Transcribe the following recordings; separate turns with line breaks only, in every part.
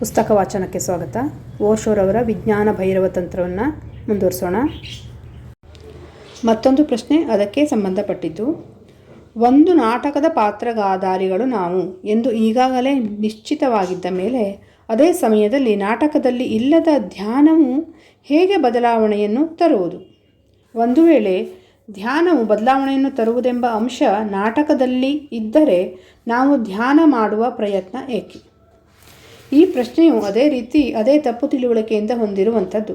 ಪುಸ್ತಕ ವಾಚನಕ್ಕೆ ಸ್ವಾಗತ. ಓಶೋರವರ ವಿಜ್ಞಾನ ಭೈರವ ತಂತ್ರವನ್ನು ಮುಂದುವರಿಸೋಣ. ಮತ್ತೊಂದು ಪ್ರಶ್ನೆ ಅದಕ್ಕೆ ಸಂಬಂಧಪಟ್ಟಿದ್ದು, ಒಂದು ನಾಟಕದ ಪಾತ್ರಗಾದಾರಿಗಳು ನಾವು? ಎಂದು ಈಗಾಗಲೇ ನಿಶ್ಚಿತವಾಗಿದ್ದ ಮೇಲೆ, ಅದೇ ಸಮಯದಲ್ಲಿ ನಾಟಕದಲ್ಲಿ ಇಲ್ಲದ ಧ್ಯಾನವು ಹೇಗೆ ಬದಲಾವಣೆಯನ್ನು ತರುವುದು? ಒಂದು ವೇಳೆ ಧ್ಯಾನವು ಬದಲಾವಣೆಯನ್ನು ತರುವುದೆಂಬ ಅಂಶ ನಾಟಕದಲ್ಲಿ ಇದ್ದರೆ, ನಾವು ಧ್ಯಾನ ಮಾಡುವ ಪ್ರಯತ್ನ ಏಕೆ? ಈ ಪ್ರಶ್ನೆಯು ಅದೇ ರೀತಿ, ಅದೇ ತಪ್ಪು ತಿಳುವಳಿಕೆಯಿಂದ ಹೊಂದಿರುವಂಥದ್ದು.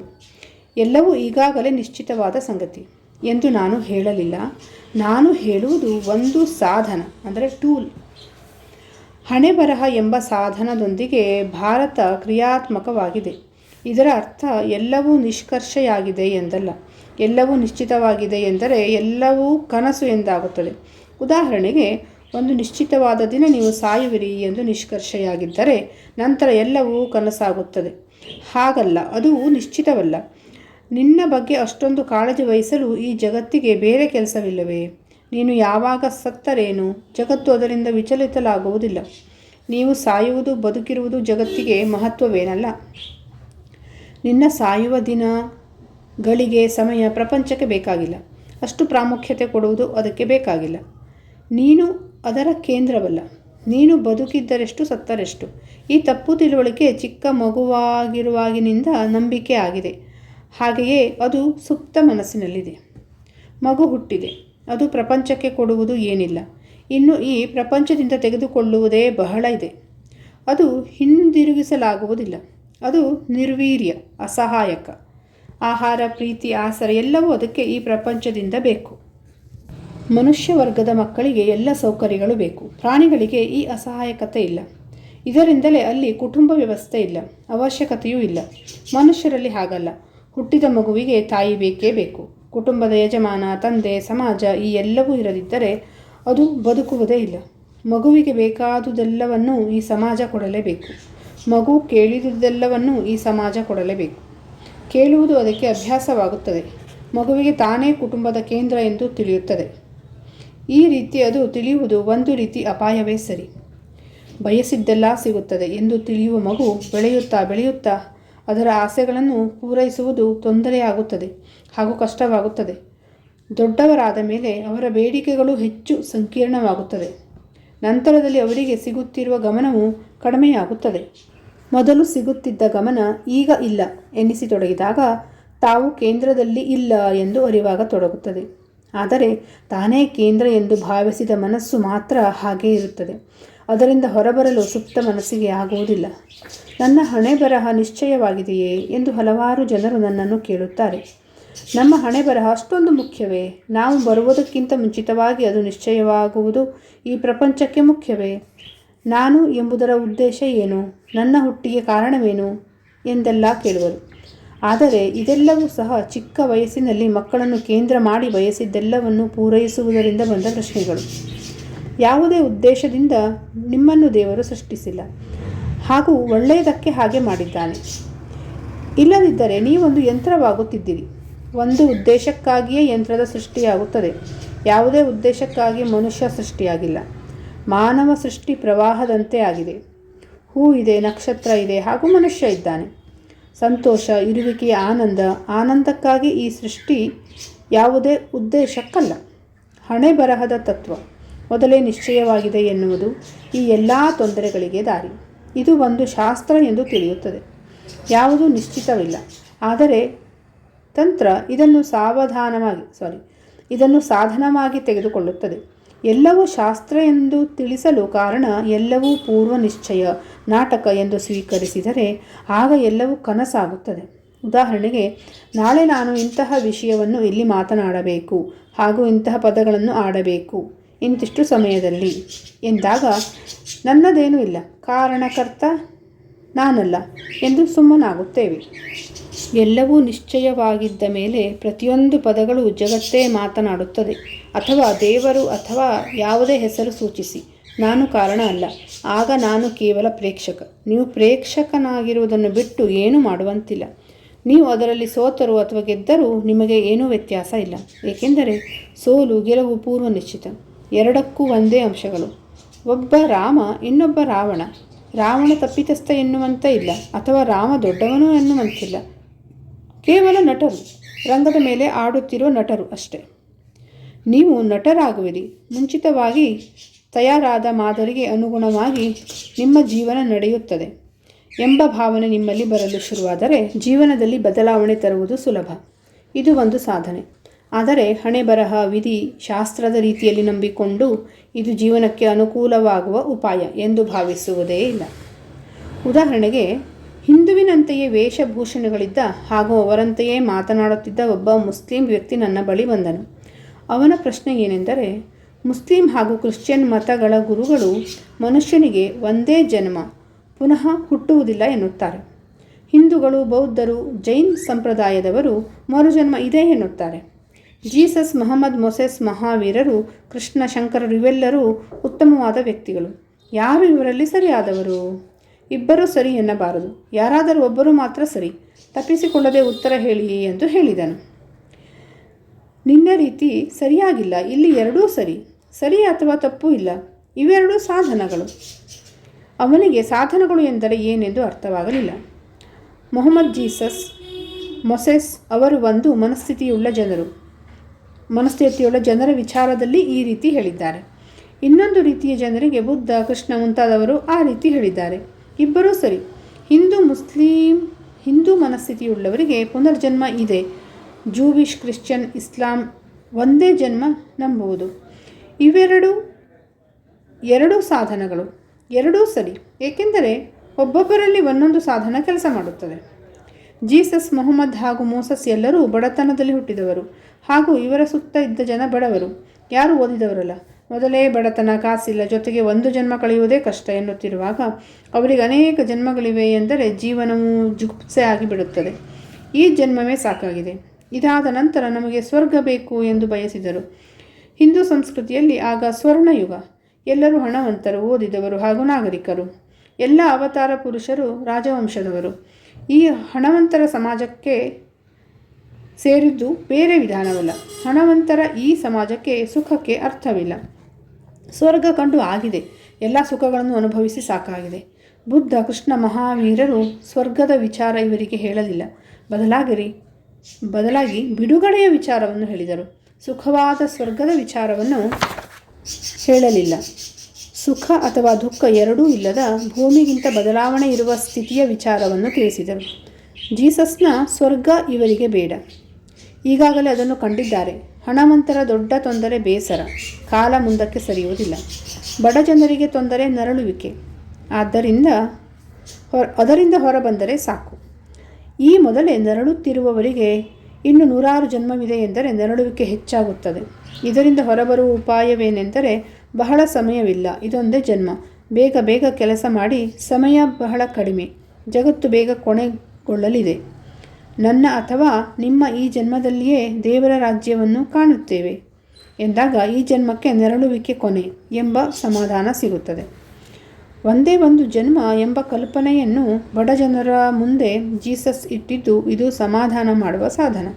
ಎಲ್ಲವೂ ಈಗಾಗಲೇ ನಿಶ್ಚಿತವಾದ ಸಂಗತಿ ಎಂದು ನಾನು ಹೇಳಲಿಲ್ಲ. ನಾನು ಹೇಳುವುದು ಒಂದು ಸಾಧನ, ಅಂದರೆ ಟೂಲ್. ಹಣೆ ಬರಹ ಎಂಬ ಸಾಧನದೊಂದಿಗೆ ಭಾರತ ಕ್ರಿಯಾತ್ಮಕವಾಗಿದೆ. ಇದರ ಅರ್ಥ, ಎಲ್ಲವೂ ನಿಷ್ಕರ್ಷೆಯಾಗಿದೆ ಎಂದಲ್ಲ. ಎಲ್ಲವೂ ನಿಶ್ಚಿತವಾಗಿದೆ ಎಂದರೆ ಎಲ್ಲವೂ ಕನಸು ಎಂದಾಗುತ್ತದೆ. ಉದಾಹರಣೆಗೆ ಒಂದು ನಿಶ್ಚಿತವಾದ ದಿನ ನೀವು ಸಾಯುವಿರಿ ಎಂದು ನಿಷ್ಕರ್ಷೆಯಾಗಿದ್ದರೆ ನಂತರ ಎಲ್ಲವೂ ಕನಸಾಗುತ್ತದೆ. ಹಾಗಲ್ಲ, ಅದು ನಿಶ್ಚಿತವಲ್ಲ. ನಿನ್ನ ಬಗ್ಗೆ ಅಷ್ಟೊಂದು ಕಾಳಜಿ ವಹಿಸಲು ಈ ಜಗತ್ತಿಗೆ ಬೇರೆ ಕೆಲಸವಿಲ್ಲವೇ? ನೀನು ಯಾವಾಗ ಸತ್ತರೇನು? ಜಗತ್ತು ಅದರಿಂದ ವಿಚಲಿತಲಾಗುವುದಿಲ್ಲ. ನೀವು ಸಾಯುವುದು, ಬದುಕಿರುವುದು ಜಗತ್ತಿಗೆ ಮಹತ್ವವೇನಲ್ಲ. ನಿನ್ನ ಸಾಯುವ ದಿನ ಗಳಿಗೆ ಸಮಯ ಪ್ರಪಂಚಕ್ಕೆ ಬೇಕಾಗಿಲ್ಲ. ಅಷ್ಟು ಪ್ರಾಮುಖ್ಯತೆ ಕೊಡುವುದು ಅದಕ್ಕೆ ಬೇಕಾಗಿಲ್ಲ. ನೀನು ಅದರ ಕೇಂದ್ರವಲ್ಲ. ನೀನು ಬದುಕಿದ್ದರೆಷ್ಟು ಸತ್ತರೆಷ್ಟು. ಈ ತಪ್ಪು ತಿಳುವಳಿಕೆ ಚಿಕ್ಕ ಮಗುವಾಗಿರುವಾಗಿನಿಂದ ನಂಬಿಕೆ ಆಗಿದೆ. ಹಾಗೆಯೇ ಅದು ಸುಪ್ತ ಮನಸ್ಸಿನಲ್ಲಿದೆ. ಮಗು ಹುಟ್ಟಿದೆ. ಅದು ಪ್ರಪಂಚಕ್ಕೆ ಕೊಡುವುದು ಏನಿಲ್ಲ. ಇನ್ನು ಈ ಪ್ರಪಂಚದಿಂದ ತೆಗೆದುಕೊಳ್ಳುವುದೇ ಬಹಳ ಇದೆ. ಅದು ಹಿಂದಿರುಗಿಸಲಾಗುವುದಿಲ್ಲ. ಅದು ನಿರ್ವೀರ್ಯ, ಅಸಹಾಯಕ. ಆಹಾರ, ಪ್ರೀತಿ, ಆಸರೆ ಎಲ್ಲವೂ ಅದಕ್ಕೆ ಈ ಪ್ರಪಂಚದಿಂದ ಬೇಕು. ಮನುಷ್ಯ ವರ್ಗದ ಮಕ್ಕಳಿಗೆ ಎಲ್ಲ ಸೌಕರ್ಯಗಳು ಬೇಕು. ಪ್ರಾಣಿಗಳಿಗೆ ಈ ಅಸಹಾಯಕತೆ ಇಲ್ಲ. ಇದರಿಂದಲೇ ಅಲ್ಲಿ ಕುಟುಂಬ ವ್ಯವಸ್ಥೆ ಇಲ್ಲ. ಅವಶ್ಯಕತೆಯೂ ಇಲ್ಲ. ಮನುಷ್ಯರಲ್ಲಿ ಹಾಗಲ್ಲ. ಹುಟ್ಟಿದ ಮಗುವಿಗೆ ತಾಯಿ ಬೇಕೇ ಬೇಕು. ಕುಟುಂಬದ ಯಜಮಾನ, ತಂದೆ, ಸಮಾಜ ಈ ಎಲ್ಲವೂ ಇರದಿದ್ದರೆ ಅದು ಬದುಕುವುದೇ ಇಲ್ಲ. ಮಗುವಿಗೆ ಬೇಕಾದುದೆಲ್ಲವನ್ನೂ ಈ ಸಮಾಜ ಕೊಡಲೇಬೇಕು. ಮಗು ಕೇಳಿದುದೆಲ್ಲವನ್ನೂ ಈ ಸಮಾಜ ಕೊಡಲೇಬೇಕು. ಕೇಳುವುದು ಅದಕ್ಕೆ ಅಭ್ಯಾಸವಾಗುತ್ತದೆ. ಮಗುವಿಗೆ ತಾನೇ ಕುಟುಂಬದ ಕೇಂದ್ರ ಎಂದು ತಿಳಿಯುತ್ತದೆ. ಈ ರೀತಿ ಅದು ತಿಳಿಯುವುದು ಒಂದು ರೀತಿ ಅಪಾಯವೇ ಸರಿ. ಬಯಸಿದ್ದೆಲ್ಲ ಸಿಗುತ್ತದೆ ಎಂದು ತಿಳಿಯುವ ಮಗು ಬೆಳೆಯುತ್ತಾ ಬೆಳೆಯುತ್ತಾ ಅದರ ಆಸೆಗಳನ್ನು ಪೂರೈಸುವುದು ತೊಂದರೆಯಾಗುತ್ತದೆ ಹಾಗೂ ಕಷ್ಟವಾಗುತ್ತದೆ. ದೊಡ್ಡವರಾದ ಮೇಲೆ ಅವರ ಬೇಡಿಕೆಗಳು ಹೆಚ್ಚು ಸಂಕೀರ್ಣವಾಗುತ್ತದೆ. ನಂತರದಲ್ಲಿ ಅವರಿಗೆ ಸಿಗುತ್ತಿರುವ ಗಮನವು ಕಡಿಮೆಯಾಗುತ್ತದೆ. ಮೊದಲು ಸಿಗುತ್ತಿದ್ದ ಗಮನ ಈಗ ಇಲ್ಲ ಎನ್ನಿಸಿತೊಡಗಿದಾಗ ತಾವು ಕೇಂದ್ರದಲ್ಲಿ ಇಲ್ಲ ಎಂದು ಅರಿವಾಗ ತೊಡಗುತ್ತದೆ. ಆದರೆ ತಾನೇ ಕೇಂದ್ರ ಎಂದು ಭಾವಿಸಿದ ಮನಸ್ಸು ಮಾತ್ರ ಹಾಗೇ ಇರುತ್ತದೆ. ಅದರಿಂದ ಹೊರಬರಲು ಸುಪ್ತ ಮನಸ್ಸಿಗೆ ಆಗುವುದಿಲ್ಲ. ನನ್ನ ಹಣೆ ಬರಹ ನಿಶ್ಚಯವಾಗಿದೆಯೇ ಎಂದು ಹಲವಾರು ಜನರು ನನ್ನನ್ನು ಕೇಳುತ್ತಾರೆ. ನಮ್ಮ ಹಣೆ ಬರಹ ಅಷ್ಟೊಂದು ಮುಖ್ಯವೇ? ನಾವು ಬರುವುದಕ್ಕಿಂತ ಮುಂಚಿತವಾಗಿ ಅದು ನಿಶ್ಚಯವಾಗುವುದು ಈ ಪ್ರಪಂಚಕ್ಕೆ ಮುಖ್ಯವೇ? ನಾನು ಎಂಬುದರ ಉದ್ದೇಶ ಏನು? ನನ್ನ ಹುಟ್ಟಿಗೆ ಕಾರಣವೇನು? ಎಂದೆಲ್ಲ ಕೇಳುವರು. ಆದರೆ ಇದೆಲ್ಲವೂ ಸಹ ಚಿಕ್ಕ ವಯಸ್ಸಿನಲ್ಲಿ ಮಕ್ಕಳನ್ನು ಕೇಂದ್ರ ಮಾಡಿ ಬಯಸಿದ್ದೆಲ್ಲವನ್ನು ಪೂರೈಸುವುದರಿಂದ ಬಂದ ಪ್ರಶ್ನೆಗಳು. ಯಾವುದೇ ಉದ್ದೇಶದಿಂದ ನಿಮ್ಮನ್ನು ದೇವರು ಸೃಷ್ಟಿಸಿಲ್ಲ. ಹಾಗೂ ಒಳ್ಳೆಯದಕ್ಕೆ ಹಾಗೆ ಮಾಡಿದ್ದಾನೆ. ಇಲ್ಲದಿದ್ದರೆ ನೀವೊಂದು ಯಂತ್ರವಾಗುತ್ತಿದ್ದೀರಿ. ಒಂದು ಉದ್ದೇಶಕ್ಕಾಗಿಯೇ ಯಂತ್ರದ ಸೃಷ್ಟಿಯಾಗುತ್ತದೆ. ಯಾವುದೇ ಉದ್ದೇಶಕ್ಕಾಗಿ ಮನುಷ್ಯ ಸೃಷ್ಟಿಯಾಗಿಲ್ಲ. ಮಾನವ ಸೃಷ್ಟಿ ಪ್ರವಾಹದಂತೆ ಆಗಿದೆ. ಹೂ ಇದೆ, ನಕ್ಷತ್ರ ಇದೆ ಹಾಗೂ ಮನುಷ್ಯ ಇದ್ದಾನೆ. ಸಂತೋಷ, ಇರುವಿಕೆಯ ಆನಂದ, ಆನಂದಕ್ಕಾಗಿ ಈ ಸೃಷ್ಟಿ ಯಾವುದೇ ಉದ್ದೇಶಕ್ಕಲ್ಲ. ಹಣೆ ಬರಹದ ತತ್ವ ಮೊದಲೇ ನಿಶ್ಚಯವಾಗಿದೆ ಎನ್ನುವುದು ಈ ಎಲ್ಲ ತೊಂದರೆಗಳಿಗೆ ದಾರಿ. ಇದು ಒಂದು ಶಾಸ್ತ್ರ ಎಂದು ತಿಳಿಯುತ್ತದೆ. ಯಾವುದು ನಿಶ್ಚಿತವಿಲ್ಲ. ಆದರೆ ತಂತ್ರ ಇದನ್ನು ಸಾವಧಾನವಾಗಿ ಸಾರಿ ಇದನ್ನು ಸಾಧನವಾಗಿ ತೆಗೆದುಕೊಳ್ಳುತ್ತದೆ. ಎಲ್ಲವೂ ಶಾಸ್ತ್ರ ಎಂದು ತಿಳಿಸಲು ಕಾರಣ ಎಲ್ಲವೂ ಪೂರ್ವ ನಿಶ್ಚಯ ನಾಟಕ ಎಂದು ಸ್ವೀಕರಿಸಿದರೆ ಆಗ ಎಲ್ಲವೂ ಕನಸಾಗುತ್ತದೆ. ಉದಾಹರಣೆಗೆ, ನಾಳೆ ನಾನು ಇಂತಹ ವಿಷಯವನ್ನು ಇಲ್ಲಿ ಮಾತನಾಡಬೇಕು, ಹಾಗೂ ಇಂತಹ ಪದಗಳನ್ನು ಆಡಬೇಕು, ಇಂತಿಷ್ಟು ಸಮಯದಲ್ಲಿ ಎಂದಾಗ ನನ್ನದೇನೂ ಇಲ್ಲ. ಕಾರಣಕರ್ತ ನಾನಲ್ಲ ಎಂದು ಸುಮ್ಮನಾಗುತ್ತೇವೆ. ಎಲ್ಲವೂ ನಿಶ್ಚಯವಾಗಿದ್ದ ಮೇಲೆ ಪ್ರತಿಯೊಂದು ಪದಗಳು ಜಗತ್ತೇ ಮಾತನಾಡುತ್ತದೆ. ಅಥವಾ ದೇವರು ಅಥವಾ ಯಾವುದೇ ಹೆಸರು ಸೂಚಿಸಿ. ನಾನು ಕಾರಣ ಅಲ್ಲ. ಆಗ ನಾನು ಕೇವಲ ಪ್ರೇಕ್ಷಕ. ನೀವು ಪ್ರೇಕ್ಷಕನಾಗಿರುವುದನ್ನು ಬಿಟ್ಟು ಏನೂ ಮಾಡುವಂತಿಲ್ಲ. ನೀವು ಅದರಲ್ಲಿ ಸೋತರು ಅಥವಾ ಗೆದ್ದರೂ ನಿಮಗೆ ಏನೂ ವ್ಯತ್ಯಾಸ ಇಲ್ಲ. ಏಕೆಂದರೆ ಸೋಲು, ಗೆಲುವು ಪೂರ್ವ ನಿಶ್ಚಿತ. ಎರಡಕ್ಕೂ ಒಂದೇ ಅಂಶಗಳು. ಒಬ್ಬ ರಾಮ ಇನ್ನೊಬ್ಬ ರಾವಣ. ರಾವಣ ತಪ್ಪಿತಸ್ಥ ಎನ್ನುವಂತೆ ಇಲ್ಲ. ಅಥವಾ ರಾಮ ದೊಡ್ಡವನು ಎನ್ನುವಂತಿಲ್ಲ. ಕೇವಲ ನಟರು, ರಂಗದ ಮೇಲೆ ಆಡುತ್ತಿರುವ ನಟರು ಅಷ್ಟೆ. ನೀವು ನಟರಾಗುವಿರಿ, ಮುಂಚಿತವಾಗಿ ತಯಾರಾದ ಮಾದರಿಗೆ ಅನುಗುಣವಾಗಿ ನಿಮ್ಮ ಜೀವನ ನಡೆಯುತ್ತದೆ ಎಂಬ ಭಾವನೆ ನಿಮ್ಮಲ್ಲಿ ಬರಲು ಶುರುವಾದರೆ ಜೀವನದಲ್ಲಿ ಬದಲಾವಣೆ ತರುವುದು ಸುಲಭ. ಇದು ಒಂದು ಸಾಧನೆ. ಆದರೆ ಹಣೆ ಬರಹ, ವಿಧಿ, ಶಾಸ್ತ್ರದ ರೀತಿಯಲ್ಲಿ ನಂಬಿಕೊಂಡು ಇದು ಜೀವನಕ್ಕೆ ಅನುಕೂಲವಾಗುವ ಉಪಾಯ ಎಂದು ಭಾವಿಸುವುದೇ ಇಲ್ಲ. ಉದಾಹರಣೆಗೆ ಹಿಂದುವಿನಂತೆಯೇ ವೇಷಭೂಷಣಗಳಿದ್ದ ಹಾಗೂ ಅವರಂತೆಯೇ ಮಾತನಾಡುತ್ತಿದ್ದ ಒಬ್ಬ ಮುಸ್ಲಿಂ ವ್ಯಕ್ತಿ ನನ್ನ ಬಳಿ ಬಂದನು. ಅವನ ಪ್ರಶ್ನೆ ಏನೆಂದರೆ, ಮುಸ್ಲಿಂ ಹಾಗೂ ಕ್ರಿಶ್ಚಿಯನ್ ಮತಗಳ ಗುರುಗಳು ಮನುಷ್ಯನಿಗೆ ಒಂದೇ ಜನ್ಮ, ಪುನಃ ಹುಟ್ಟುವುದಿಲ್ಲ ಎನ್ನುತ್ತಾರೆ. ಹಿಂದೂಗಳು, ಬೌದ್ಧರು, ಜೈನ್ ಸಂಪ್ರದಾಯದವರು ಮರುಜನ್ಮ ಇದೆ ಎನ್ನುತ್ತಾರೆ. ಜೀಸಸ್, ಮೊಹಮ್ಮದ್, ಮೊಸೆಸ್ ಮಹಾವೀರರು, ಕೃಷ್ಣ, ಶಂಕರರು ಇವೆಲ್ಲರೂ ಉತ್ತಮವಾದ ವ್ಯಕ್ತಿಗಳು. ಯಾರು ಇವರಲ್ಲಿ ಸರಿಯಾದವರು? ಇಬ್ಬರೂ ಸರಿ ಎನ್ನಬಾರದು. ಯಾರಾದರೂ ಒಬ್ಬರು ಮಾತ್ರ ಸರಿ. ತಪ್ಪಿಸಿಕೊಳ್ಳದೆ ಉತ್ತರ ಹೇಳಿ ಎಂದು ಹೇಳಿದನು. ನಿನ್ನ ರೀತಿ ಸರಿಯಾಗಿಲ್ಲ. ಇಲ್ಲಿ ಎರಡೂ ಸರಿ. ಸರಿ ಅಥವಾ ತಪ್ಪು ಇಲ್ಲ. ಇವೆರಡೂ ಸಾಧನಗಳು. ಅವನಿಗೆ ಸಾಧನಗಳು ಎಂದರೆ ಏನೆಂದು ಅರ್ಥವಾಗಲಿಲ್ಲ. ಮೊಹಮ್ಮದ್ ಜೀಸಸ್, ಮೊಸೆಸ್ ಅವರು ಒಂದು ಮನಸ್ಥಿತಿಯುಳ್ಳ ಜನರು. ಮನಸ್ಥಿತಿಯುಳ್ಳ ಜನರ ವಿಚಾರದಲ್ಲಿ ಈ ರೀತಿ ಹೇಳಿದ್ದಾರೆ. ಇನ್ನೊಂದು ರೀತಿಯ ಜನರಿಗೆ ಬುದ್ಧ, ಕೃಷ್ಣ ಮುಂತಾದವರು ಆ ರೀತಿ ಹೇಳಿದ್ದಾರೆ. ಇಬ್ಬರೂ ಸರಿ. ಹಿಂದೂ ಮುಸ್ಲಿಂ, ಹಿಂದೂ ಮನಸ್ಥಿತಿಯುಳ್ಳವರಿಗೆ ಪುನರ್ಜನ್ಮ ಇದೆ. ಜೂವಿಶ್ ಕ್ರಿಶ್ಚಿಯನ್ ಇಸ್ಲಾಂ ಒಂದೇ ಜನ್ಮ ನಂಬುವುದು. ಇವೆರಡು ಎರಡೂ ಸಾಧನಗಳು, ಎರಡೂ ಸರಿ. ಏಕೆಂದರೆ ಒಬ್ಬೊಬ್ಬರಲ್ಲಿ ಒಂದೊಂದು ಸಾಧನ ಕೆಲಸ ಮಾಡುತ್ತದೆ. ಜೀಸಸ್, ಮೊಹಮ್ಮದ್ ಹಾಗೂ ಮೋಸಸ್ ಎಲ್ಲರೂ ಬಡತನದಲ್ಲಿ ಹುಟ್ಟಿದವರು ಹಾಗೂ ಇವರ ಸುತ್ತ ಇದ್ದ ಜನ ಬಡವರು. ಯಾರು ಓದಿದವರಲ್ಲ? ಮೊದಲೇ ಬಡತನ ಕಾಸಿಲ್ಲ. ಜೊತೆಗೆ ಒಂದು ಜನ್ಮ ಕಳೆಯುವುದೇ ಕಷ್ಟ ಎನ್ನುತ್ತಿರುವಾಗ ಅವರಿಗೆ ಅನೇಕ ಜನ್ಮಗಳಿವೆ ಎಂದರೆ ಜೀವನವು ಜುಗುಪ್ಸೆ ಆಗಿಬಿಡುತ್ತದೆ. ಈ ಜನ್ಮವೇ ಸಾಕಾಗಿದೆ. ಇದಾದ ನಂತರ ನಮಗೆ ಸ್ವರ್ಗ ಬೇಕು ಎಂದು ಬಯಸಿದರು. ಹಿಂದೂ ಸಂಸ್ಕೃತಿಯಲ್ಲಿ ಆಗ ಸ್ವರ್ಣಯುಗ ಎಲ್ಲರೂ ಹಣವಂತರು, ಓದಿದವರು ಹಾಗೂ ನಾಗರಿಕರು. ಎಲ್ಲ ಅವತಾರ ಪುರುಷರು ರಾಜವಂಶದವರು. ಈ ಹಣವಂತರ ಸಮಾಜಕ್ಕೆ ಸೇರಿದ್ದು ಬೇರೆ ವಿಧಾನವಲ್ಲ. ಹಣವಂತರ ಈ ಸಮಾಜಕ್ಕೆ ಸುಖಕ್ಕೆ ಅರ್ಥವಿಲ್ಲ. ಸ್ವರ್ಗ ಕಂಡು ಆಗಿದೆ. ಎಲ್ಲ ಸುಖಗಳನ್ನು ಅನುಭವಿಸಿ ಸಾಕಾಗಿದೆ. ಬುದ್ಧ, ಕೃಷ್ಣ, ಮಹಾವೀರರು ಸ್ವರ್ಗದ ವಿಚಾರ ಇವರಿಗೆ ಹೇಳಲಿಲ್ಲ. ಬದಲಾಗಿರಿ, ಬದಲಾಗಿ ಬಿಡುಗಡೆಯ ವಿಚಾರವನ್ನು ಹೇಳಿದರು. ಸುಖವಾದ ಸ್ವರ್ಗದ ವಿಚಾರವನ್ನು ಹೇಳಲಿಲ್ಲ. ಸುಖ ಅಥವಾ ದುಃಖ ಎರಡೂ ಇಲ್ಲದ ಭೂಮಿಗಿಂತ ಬದಲಾವಣೆ ಇರುವ ಸ್ಥಿತಿಯ ವಿಚಾರವನ್ನು ತಿಳಿಸಿದರು. ಜೀಸಸ್ನ ಸ್ವರ್ಗ ಇವರಿಗೆ ಬೇಡ. ಈಗಾಗಲೇ ಅದನ್ನು ಕಂಡಿದ್ದಾರೆ. ಹಣವಂತರ ದೊಡ್ಡ ತೊಂದರೆ ಬೇಸರ. ಕಾಲ ಮುಂದಕ್ಕೆ ಸರಿಯುವುದಿಲ್ಲ. ಬಡ ಜನರಿಗೆ ತೊಂದರೆ ನರಳುವಿಕೆ. ಆದ್ದರಿಂದ ಹೊರ ಅದರಿಂದ ಹೊರಬಂದರೆ ಸಾಕು. ಈ ಮೊದಲೇ ನರಳುತ್ತಿರುವವರಿಗೆ ಇನ್ನು ನೂರಾರು ಜನ್ಮವಿದೆ ಎಂದರೆ ನರಳುವಿಕೆ ಹೆಚ್ಚಾಗುತ್ತದೆ. ಇದರಿಂದ ಹೊರಬರುವ ಉಪಾಯವೇನೆಂದರೆ ಬಹಳ ಸಮಯವಿಲ್ಲ. ಇದೊಂದೇ ಜನ್ಮ. ಬೇಗ ಬೇಗ ಕೆಲಸ ಮಾಡಿ, ಸಮಯ ಬಹಳ ಕಡಿಮೆ. ಜಗತ್ತು ಬೇಗ ಕೊನೆಗೊಳ್ಳಲಿದೆ. ನನ್ನ ಅಥವಾ ನಿಮ್ಮ ಈ ಜನ್ಮದಲ್ಲಿಯೇ ದೇವರ ರಾಜ್ಯವನ್ನು ಕಾಣುತ್ತೇವೆ. ಎಂದಾಗ ಈ ಜನ್ಮಕ್ಕೆ ನೆರಳುವಿಕೆ ಕೊನೆ ಎಂಬ ಸಮಾಧಾನ ಸಿಗುತ್ತದೆ. ಒಂದೇ ಒಂದು ಜನ್ಮ ಎಂಬ ಕಲ್ಪನೆಯನ್ನು ಬಡ ಜನರ ಮುಂದೆ ಜೀಸಸ್ ಇಟ್ಟಿದ್ದು ಇದು ಸಮಾಧಾನ ಮಾಡುವ ಸಾಧನ.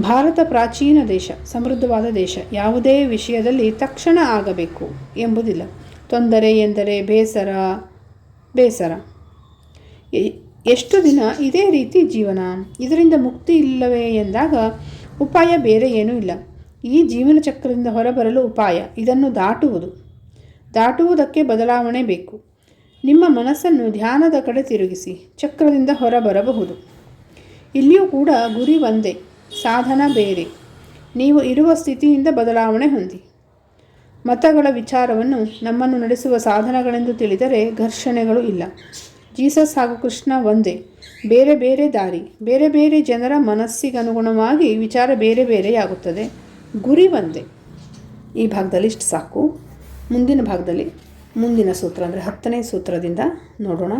ಭಾರತ ಪ್ರಾಚೀನ ದೇಶ, ಸಮೃದ್ಧವಾದ ದೇಶ, ಯಾವುದೇ ವಿಷಯದಲ್ಲಿ ತಕ್ಷಣ ಆಗಬೇಕು ಎಂಬುದಿಲ್ಲ. ತೊಂದರೆ ಎಂದರೆ ಬೇಸರ ಬೇಸರ. ಎಷ್ಟು ದಿನ ಇದೇ ರೀತಿ ಜೀವನ? ಇದರಿಂದ ಮುಕ್ತಿ ಇಲ್ಲವೇ ಎಂದಾಗ ಉಪಾಯ ಬೇರೆ ಏನೂ ಇಲ್ಲ. ಈ ಜೀವನ ಚಕ್ರದಿಂದ ಹೊರಬರಲು ಉಪಾಯ, ಇದನ್ನು ದಾಟುವುದು. ದಾಟುವುದಕ್ಕೆ ಬದಲಾವಣೆ ಬೇಕು. ನಿಮ್ಮ ಮನಸ್ಸನ್ನು ಧ್ಯಾನದ ಕಡೆ ತಿರುಗಿಸಿ, ಚಕ್ರದಿಂದ ಹೊರಬರಬಹುದು. ಇಲ್ಲಿಯೂ ಕೂಡ ಗುರಿ ಒಂದೇ, ಸಾಧನ ಬೇರೆ. ನೀವು ಇರುವ ಸ್ಥಿತಿಯಿಂದ ಬದಲಾವಣೆ ಹೊಂದಿ. ಮತಗಳ ವಿಚಾರವನ್ನು ನಮ್ಮನ್ನು ನಡೆಸುವ ಸಾಧನಗಳೆಂದು ತಿಳಿದರೆ ಘರ್ಷಣೆಗಳು ಇಲ್ಲ. ಜೀಸಸ್ ಹಾಗೂ ಕೃಷ್ಣ ಒಂದೇ. ಬೇರೆ ಬೇರೆ ದಾರಿ, ಬೇರೆ ಬೇರೆ ಜನರ ಮನಸ್ಸಿಗನುಗುಣವಾಗಿ ವಿಚಾರ ಬೇರೆ ಬೇರೆಯಾಗುತ್ತದೆ. ಗುರಿ ಒಂದೇ. ಈ ಭಾಗದಲ್ಲಿ ಇಷ್ಟು ಸಾಕು. ಮುಂದಿನ ಭಾಗದಲ್ಲಿ, ಮುಂದಿನ ಸೂತ್ರ ಅಂದರೆ ಹತ್ತನೇ ಸೂತ್ರದಿಂದ ನೋಡೋಣ.